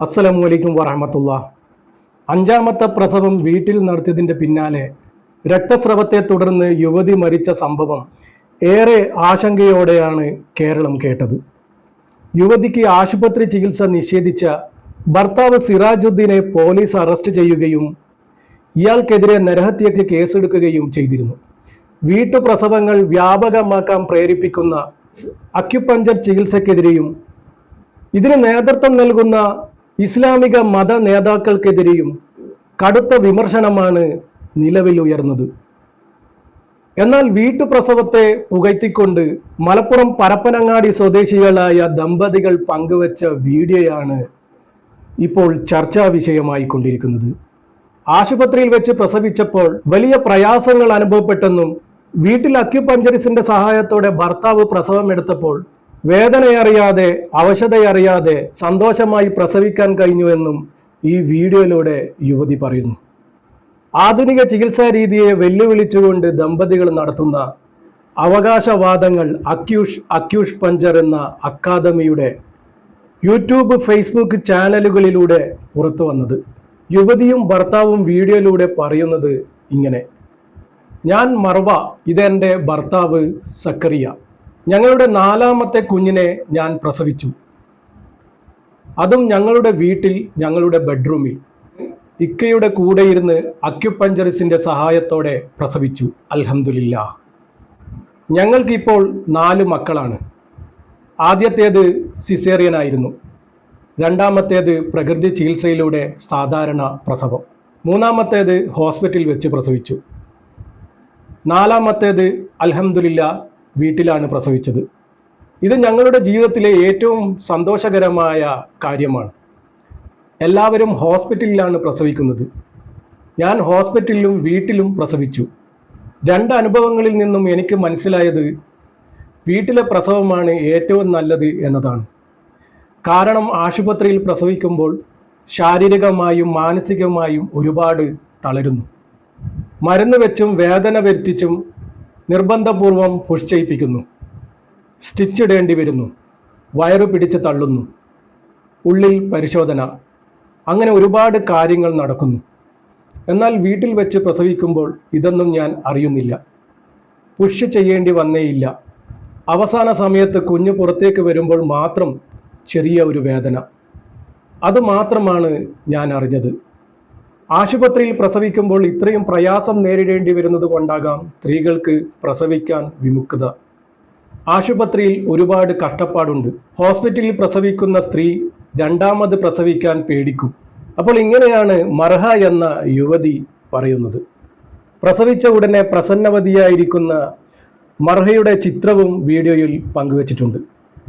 അസ്സലാമു അലൈക്കും വറഹമത്തുള്ള അഞ്ചാമത്തെ പ്രസവം വീട്ടിൽ നടത്തിയതിന്റെ പിന്നാലെ രക്തസ്രവത്തെ തുടർന്ന് യുവതി മരിച്ച സംഭവം ഏറെ ആശങ്കയോടെയാണ് കേരളം കേട്ടത്. യുവതിക്ക് ആശുപത്രി ചികിത്സ നിഷേധിച്ച ഭർത്താവ് സിറാജുദ്ദീനെ പോലീസ് അറസ്റ്റ് ചെയ്യുകയും ഇയാൾക്കെതിരെ നരഹത്യക്ക് കേസെടുക്കുകയും ചെയ്തിരുന്നു. വീട്ടുപ്രസവങ്ങൾ വ്യാപകമാക്കാൻ പ്രേരിപ്പിക്കുന്ന അക്യുപഞ്ചർ ചികിത്സക്കെതിരെയും ഇതിന് നേതൃത്വം നൽകുന്ന ഇസ്ലാമിക മത നേതാക്കൾക്കെതിരെയും കടുത്ത വിമർശനമാണ് നിലവിൽ ഉയർന്നത്. എന്നാൽ വീട്ടുപ്രസവത്തെ പുകഴ്ത്തിക്കൊണ്ട് മലപ്പുറം പരപ്പനങ്ങാടി സ്വദേശികളായ ദമ്പതികൾ പങ്കുവച്ച വീഡിയോയാണ് ഇപ്പോൾ ചർച്ചാ വിഷയമായി കൊണ്ടിരിക്കുന്നത്. ആശുപത്രിയിൽ വെച്ച് പ്രസവിച്ചപ്പോൾ വലിയ പ്രയാസങ്ങൾ അനുഭവപ്പെട്ടെന്നും വീട്ടിൽ അക്യുപഞ്ചറിസിന്റെ സഹായത്തോടെ ഭർത്താവ് പ്രസവം എടുത്തപ്പോൾ വേദനയറിയാതെ അവശതയറിയാതെ സന്തോഷമായി പ്രസവിക്കാൻ കഴിഞ്ഞു എന്നും ഈ വീഡിയോയിലൂടെ യുവതി പറയുന്നു. ആധുനിക ചികിത്സാ രീതിയെ വെല്ലുവിളിച്ചുകൊണ്ട് ദമ്പതികൾ നടത്തുന്ന അവകാശവാദങ്ങൾ അക്യൂഷ് അക്യൂഷ് പഞ്ചർ എന്ന അക്കാദമിയുടെ യൂട്യൂബ് ഫേസ്ബുക്ക് ചാനലുകളിലൂടെ പുറത്തു വന്നത്. യുവതിയും ഭർത്താവും വീഡിയോയിലൂടെ പറയുന്നത് ഇങ്ങനെ. ഞാൻ മർവ ഇതെന്റെ ഭർത്താവ് സക്കറിയ. ഞങ്ങളുടെ നാലാമത്തെ കുഞ്ഞിനെ ഞാൻ പ്രസവിച്ചു. അതും ഞങ്ങളുടെ വീട്ടിൽ ഞങ്ങളുടെ ബെഡ്റൂമിൽ. ഇക്കയുടെ കൂടെ ഇരുന്ന് അക്യുപഞ്ചറിസിന്റെ സഹായത്തോടെ പ്രസവിച്ചു. അൽഹമുല്ല ഞങ്ങൾക്കിപ്പോൾ നാല് മക്കളാണ്. ആദ്യത്തേത് സിസേറിയൻ ആയിരുന്നു രണ്ടാമത്തേത് പ്രകൃതി ചികിത്സയിലൂടെ സാധാരണ പ്രസവം. മൂന്നാമത്തേത് ഹോസ്പിറ്റലിൽ വെച്ച് പ്രസവിച്ചു. നാലാമത്തേത് അൽഹംദുലില്ല വീട്ടിലാണ് പ്രസവിച്ചത്. ഇത് ഞങ്ങളുടെ ജീവിതത്തിലെ ഏറ്റവും സന്തോഷകരമായ കാര്യമാണ്. എല്ലാവരും ഹോസ്പിറ്റലിലാണ് പ്രസവിക്കുന്നത്. ഞാൻ ഹോസ്പിറ്റലിലും വീട്ടിലും പ്രസവിച്ചു. രണ്ട് അനുഭവങ്ങളിൽ നിന്നും എനിക്ക് മനസ്സിലായത് വീട്ടിലെ പ്രസവമാണ് ഏറ്റവും നല്ലത് എന്നതാണ്. കാരണം ആശുപത്രിയിൽ പ്രസവിക്കുമ്പോൾ ശാരീരികമായും മാനസികമായും ഒരുപാട് തളരുന്നു. മരുന്ന് വെച്ചും വേദന വരുത്തിച്ചും നിർബന്ധപൂർവം പുഷ് ചെയ്യിപ്പിക്കുന്നു സ്റ്റിച്ച് ഇടേണ്ടി വരുന്നു. വയറു പിടിച്ച് തള്ളുന്നു. ഉള്ളിൽ പരിശോധന. അങ്ങനെ ഒരുപാട് കാര്യങ്ങൾ നടക്കുന്നു. എന്നാൽ വീട്ടിൽ വെച്ച് പ്രസവിക്കുമ്പോൾ ഇതൊന്നും ഞാൻ അറിയുന്നില്ല. പുഷ് ചെയ്യേണ്ടി വന്നേയില്ല. അവസാന സമയത്ത് കുഞ്ഞ് പുറത്തേക്ക് വരുമ്പോൾ മാത്രം ചെറിയ ഒരു വേദന. അത് മാത്രമാണ് ഞാൻ അറിഞ്ഞത്. ആശുപത്രിയിൽ പ്രസവിക്കുമ്പോൾ ഇത്രയും പ്രയാസം നേരിടേണ്ടി വരുന്നത് കൊണ്ടാകാം സ്ത്രീകൾക്ക് പ്രസവിക്കാൻ വിമുക്തത ആശുപത്രിയിൽ ഒരുപാട് കഷ്ടപ്പാടുണ്ട്. ഹോസ്പിറ്റലിൽ പ്രസവിക്കുന്ന സ്ത്രീ രണ്ടാമത് പ്രസവിക്കാൻ പേടിക്കും. അപ്പോൾ ഇങ്ങനെയാണ് മർഹ എന്ന യുവതി പറയുന്നത്. പ്രസവിച്ച ഉടനെ പ്രസന്നവതിയായിരിക്കുന്ന മർഹയുടെ ചിത്രവും വീഡിയോയിൽ പങ്കുവച്ചിട്ടുണ്ട്.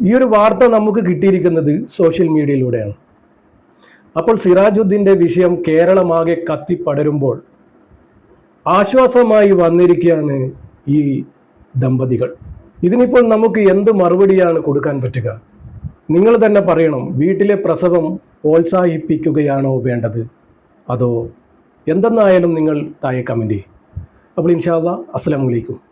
ഈ ഒരു വാർത്ത നമുക്ക് കിട്ടിയിരിക്കുന്നത് സോഷ്യൽ മീഡിയയിലൂടെയാണ്. അപ്പോൾ സിറാജുദ്ദീന്റെ വിഷയം കേരളമാകെ കത്തിപ്പടരുമ്പോൾ ആശ്വാസമായി വന്നിരിക്കുകയാണ് ഈ ദമ്പതികൾ. ഇതിനിപ്പോൾ നമുക്ക് എന്ത് മറുപടിയാണ് കൊടുക്കാൻ പറ്റുക? നിങ്ങൾ തന്നെ പറയണം വീട്ടിലെ പ്രസവം പ്രോത്സാഹിപ്പിക്കുകയാണോ വേണ്ടത്? അതോ എന്തെന്നായാലും നിങ്ങൾ താഴെ അപ്പോൾ ഇൻഷാല്ല അസ്സാം വലൈക്കും